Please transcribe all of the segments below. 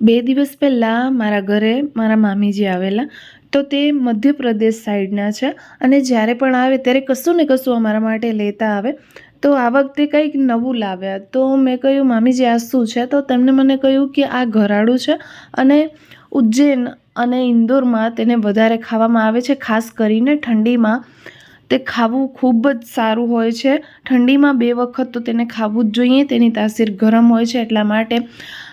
બે દિવસ પહેલાં મારા ઘરે મારા મામીજી આવેલા, તો તે મધ્યપ્રદેશ સાઈડના છે અને જ્યારે પણ આવે ત્યારે કશું ને કશું અમારા માટે લેતા આવે. તો આ વખતે કંઈક નવું લાવ્યા. તો મેં કહ્યું, મામીજી, આ શું છે? તો તેમણે મને કહ્યું કે આ ઘરાડું છે અને ઉજ્જૈન અને ઇન્દોરમાં તેને વધારે ખાવામાં આવે છે, ખાસ કરીને ઠંડીમાં. તે ખાવું ખૂબ જ સારું હોય છે. ઠંડીમાં બે વખત તો તેને ખાવું જ જોઈએ, તેની તાસીર ગરમ હોય છે એટલા માટે.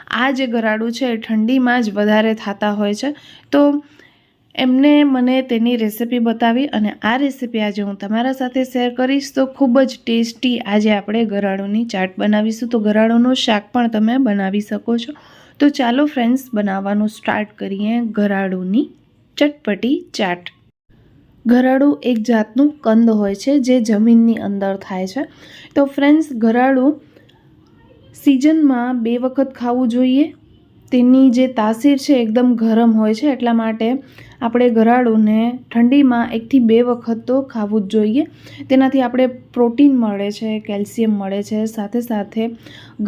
આ જે ગરાડું છે એ ઠંડીમાં જ વધારે થતા હોય છે. તો એમને મને તેની રેસિપી બતાવી અને આ રેસિપી આજે હું તમારા સાથે શેર કરીશ. તો ખૂબ જ ટેસ્ટી આજે આપણે ગરાળુની ચાટ બનાવીશું. તો ગરાળોનું શાક પણ તમે બનાવી શકો છો. તો ચાલો ફ્રેન્ડ્સ, બનાવવાનું સ્ટાર્ટ કરીએ ગરાળુની ચટપટી ચાટ. ગરાડું એક જાતનું કંદ હોય છે જે જમીનની અંદર થાય છે. તો ફ્રેન્ડ્સ, ગરાડું સિઝનમાં બે વખત ખાવું જોઈએ? તેની જે તાસીર છે એકદમ ગરમ હોય છે, એટલા માટે આપણે ગરાડુંને ઠંડીમાં એકથી બે વખત તો ખાવું જ જોઈએ. તેનાથી આપણે પ્રોટીન મળે છે, કેલ્શિયમ મળે છે, સાથે સાથે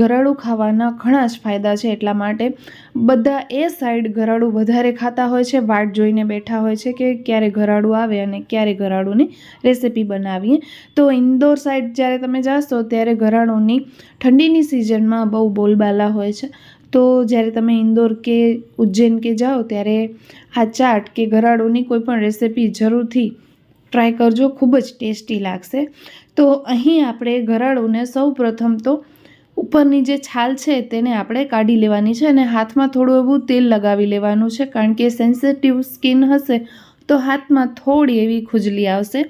ગરાડું ખાવાના ઘણા જ ફાયદા છે, એટલા માટે બધા એ સાઈડ ગરાડું વધારે ખાતા હોય છે, વાટ જોઈને બેઠા હોય છે કે ક્યારે ગરાડું આવે અને ક્યારે ગરાડુંની રેસિપી બનાવીએ. તો ઇન્દોર સાઈડ જ્યારે તમે જાશો ત્યારે ગરાડુંની ઠંડીની સિઝનમાં બહુ બોલબાલા હોય છે. તો જ્યારે તમે ઇન્દોર કે ઉજ્જૈન કે જાઓ, ત્યારે આ ચાટ કે ગરાડોની કોઈ પણ રેસિપી જરૂરથી ટ્રાય કરજો, ખૂબ જ ટેસ્ટી લાગશે. તો અહીં આપણે ગરાડોને સૌ પ્રથમ તો ઉપરની જે છાલ છે તેને આપણે કાઢી લેવાની છે અને હાથમાં થોડું એવું તેલ લગાવી લેવાનું છે, કારણ કે સેન્સિટિવ સ્કિન હશે તો હાથમાં થોડી એવી ખુજલી આવશે.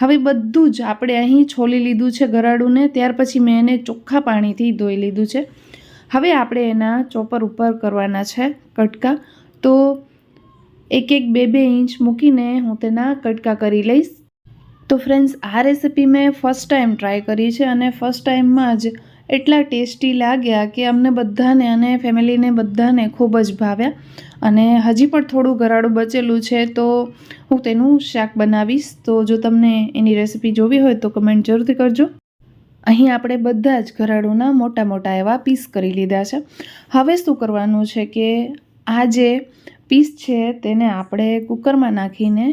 હવે બધું જ આપણે અહીં છોલી લીધું છે ગરાડુંને, ત્યાર પછી મેં એને ચોખ્ખા પાણીથી ધોઈ લીધું છે. હવે આપણે એના ચોપર ઉપર કરવાના છે કટકા. તો એક એક બે બે ઇંચ મૂકીને હું તેના કટકા કરી લઈશ. તો ફ્રેન્ડ્સ આ રેસીપી મેં ફર્સ્ટ ટાઈમ ટ્રાય કરી છે અને ફર્સ્ટ ટાઈમમાં જ એટલા ટેસ્ટી લાગ્યા કે અમને બધાને અને ફેમિલીને બધાને ખૂબ જ ભાવ્યા. અને હજી પણ થોડું ગરાડું બચેલું છે તો હું તેનું શાક બનાવીશ. તો જો તમને એની રેસિપી જોવી હોય તો કમેન્ટ જરૂરથી કરજો. અહીં આપણે બધા જ ઘરાડુના મોટા મોટા એવા પીસ કરી લીધા છે. હવે શું કરવાનું છે કે આ જે પીસ છે તેને આપણે કુકરમાં નાખીને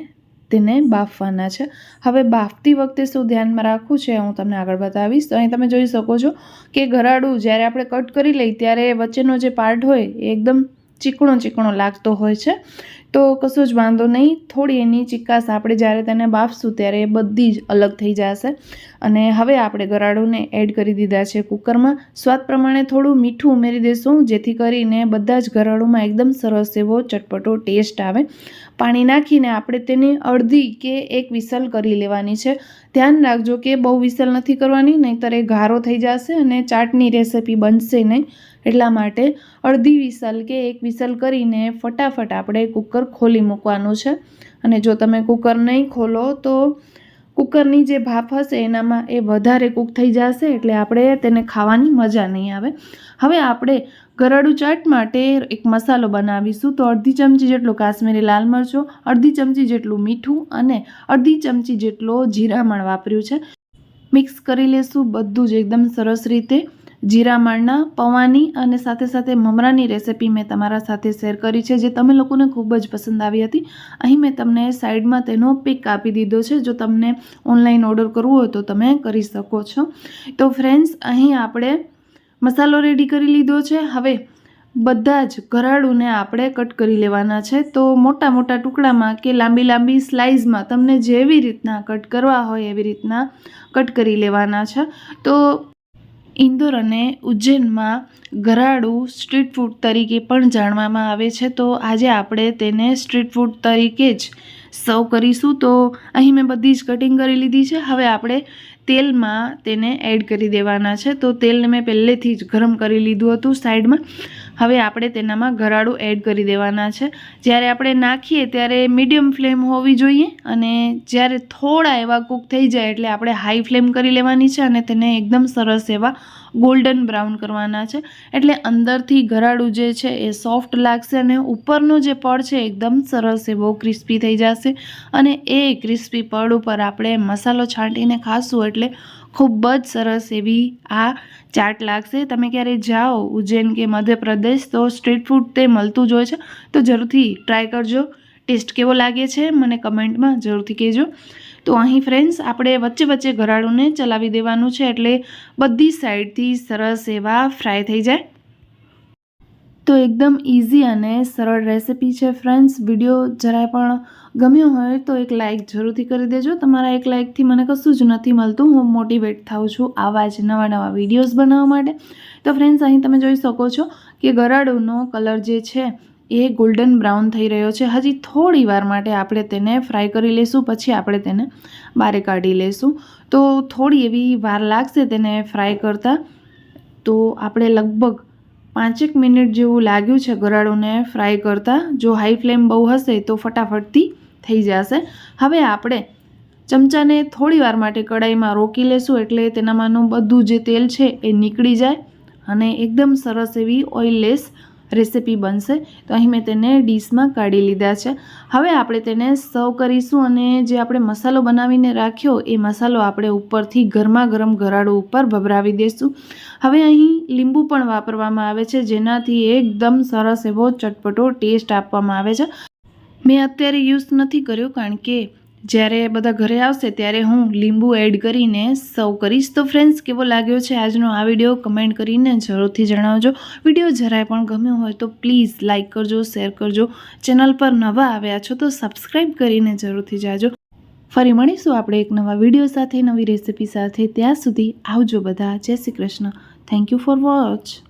તેને બાફવાના છે. હવે બાફતી વખતે શું ધ્યાનમાં રાખવું છે હું તમને આગળ બતાવીશ. તો અહીં તમે જોઈ શકો છો કે ઘરાડું જ્યારે આપણે કટ કરી લઈએ ત્યારે વચ્ચેનો જે પાર્ટ હોય એ એકદમ ચીકણો ચીકણો લાગતો હોય છે. તો કશું જ વાંધો નહીં. થોડી એની ચિકાસ આપણે જ્યારે તેને બાફશું ત્યારે એ બધી જ અલગ થઈ જશે. અને હવે આપણે ગરાડુંને એડ કરી દીધા છે કુકરમાં. સ્વાદ પ્રમાણે થોડું મીઠું ઉમેરી દઈશું જેથી કરીને બધા જ ગરાડુંમાં એકદમ સરસ એવો ચટપટો ટેસ્ટ આવે. પાણી નાખીને આપણે તેની અડધી કે એક વિસલ કરી લેવાની છે. ધ્યાન રાખજો કે બહુ વિસલ નથી કરવાની, નહીંતર એ ગારો થઈ જશે અને ચાટની રેસિપી બનશે નહીં. એટલા માટે અડધી વિસલ કે એક વિસલ કરીને ફટાફટ આપણે કુકર ખોલી મૂકવાનું છે. અને જો તમે કુકર નહીં ખોલો તો કુકરની જે ભાપ હશે એનામાં એ વધારે કૂક થઈ જશે એટલે આપણે તેને ખાવાની મજા નહીં આવે. હવે આપણે ગરડું ચાટ માટે એક મસાલો બનાવીશું. તો અડધી ચમચી જેટલો કાશ્મીરી લાલ મરચો, અડધી ચમચી જેટલું મીઠું અને અડધી ચમચી જેટલો જીરામણ વાપર્યું છે. મિક્સ કરી લેશું બધું જ એકદમ સરસ રીતે. જીરામણના પૌવાની અને સાથે સાથે મમરાની રેસિપી મેં તમારા સાથે શેર કરી છે, જે તમે લોકોને ખૂબ જ પસંદ આવી હતી. અહીં મેં તમને સાઈડમાં તેનો પિક આપી દીધો છે. જો તમને ઓનલાઈન ઓર્ડર કરવો હોય તો તમે કરી શકો છો. તો ફ્રેન્ડ્સ અહીં આપણે મસાલો રેડી કરી લીધો છે. હવે બધા જ ગરાડુંને આપણે કટ કરી લેવાના છે. તો મોટા મોટા ટુકડામાં કે લાંબી લાંબી સ્લાઇઝમાં તમને જેવી રીતના કટ કરવા હોય એવી રીતના કટ કરી લેવાના છે. તો ઇન્દોર અને ઉજ્જૈનમાં ગરાડું સ્ટ્રીટ ફૂડ તરીકે પણ જાણવામાં આવે છે, તો આજે આપણે તેને સ્ટ્રીટ ફૂડ તરીકે જ સર્વ કરીશું. તો અહીં મેં બધી જ કટિંગ કરી લીધી છે. હવે આપણે તેલમાં તેને એડ કરી દેવાના છે. તો તેલને મેં પહેલેથી જ ગરમ કરી લીધું હતું સાઈડમાં. હવે આપણે તેનામાં ગરાડું એડ કરી દેવાના છે. જ્યારે આપણે નાખીએ ત્યારે મીડિયમ ફ્લેમ હોવી જોઈએ અને જ્યારે થોડા એવા કૂક થઈ જાય એટલે આપણે હાઈ ફ્લેમ કરી લેવાની છે અને તેને એકદમ સરસ એવા ગોલ્ડન બ્રાઉન કરવાના છે. એટલે અંદરથી ગરાડું જે છે એ સોફ્ટ લાગશે અને ઉપરનો જે પડ છે એકદમ સરસ એવો ક્રિસ્પી થઈ જશે. અને એ ક્રિસ્પી પડ ઉપર આપણે મસાલો છાંટીને ખાશું એટલે ખૂબ જ સરસ એવી આ ચાટ લાગશે. તમે ક્યારે જાઓ ઉજ્જૈન કે મધ્યપ્રદેશ તો સ્ટ્રીટ ફૂડ તે મળતું જ હોય છે. તો જરૂરથી ટ્રાય કરજો. ટેસ્ટ કેવો લાગે છે મને કમેન્ટમાં જરૂરથી કહેજો. તો અહીં ફ્રેન્ડ્સ, આપણે વચ્ચે વચ્ચે ગરાડુને ચલાવી દેવાનું છે એટલે બધી સાઈડથી સરસ એવા ફ્રાય થઈ જાય. તો એકદમ ઇઝી અને સરળ રેસિપી છે ફ્રેન્ડ્સ વીડિયો જરાય પણ ગમ્યો હોય તો એક લાઇક જરૂરથી કરી દેજો. તમારા એક લાઇકથી મને કશું જ નથી મળતું. હું મોટિવેટ થાઉં છું આવા જ નવા નવા વિડીયોઝ બનાવવા માટે. તો ફ્રેન્ડ્સ અહીં તમે જોઈ શકો છો કે ગરાડુનો કલર જે છે એ ગોલ્ડન બ્રાઉન થઈ રહ્યો છે. હજી થોડી વાર માટે આપણે તેને ફ્રાય કરી લઈશું પછી આપણે તેને બારે કાઢી લઈશું તો થોડી એવી વાર લાગશે તેને ફ્રાય કરતાં. તો આપણે લગભગ પાંચેક મિનિટ જેવું લાગ્યું છે ગરાડુને ફ્રાય કરતાં. જો હાઈ ફ્લેમ બહુ હશે તો ફટાફટથી થઈ જશે. હવે આપણે ચમચાને થોડી વાર માટે કડાઈમાં રોકી લેશું એટલે તેનામાંનું બધું જે તેલ છે એ નીકળી જાય અને એકદમ સરસ એવી ઓઇલલેસ રેસિપી બનશે, તો અહીં મેં તેને ડીશમાં કાઢી લીધા છે. હવે આપણે તેને સર્વ કરીશું અને જે આપણે મસાલો બનાવીને રાખ્યો, એ મસાલો આપણે ઉપરથી ગરમા ગરમ ગરાડો ઉપર ભભરાવી દઈશું હવે અહીં લીંબુ પણ વાપરવામાં આવે છે, જેનાથી એકદમ સરસ એવો ચટપટો ટેસ્ટ આપવામાં આવે છે. મેં અત્યારે યુઝ નથી કર્યો, કારણ કે જ્યારે બધા ઘરે આવશે ત્યારે હું લીંબુ એડ કરીને સર્વ કરીશ. તો ફ્રેન્ડ્સ કેવો લાગ્યો છે આજનો આ વીડિયો કમેન્ટ કરીને જરૂરથી જણાવજો. વીડિયો જરાય પણ ગમ્યો હોય તો પ્લીઝ લાઇક કરજો શેર કરજો. ચેનલ પર નવા આવ્યા છો તો સબસ્ક્રાઈબ કરીને જરૂરથી જાજો. ફરી મળીશું આપણે એક નવા વીડિયો સાથે, નવી રેસિપી સાથે. ત્યાં સુધી આવજો બધા. જય Shri Krishna. Thank you for watch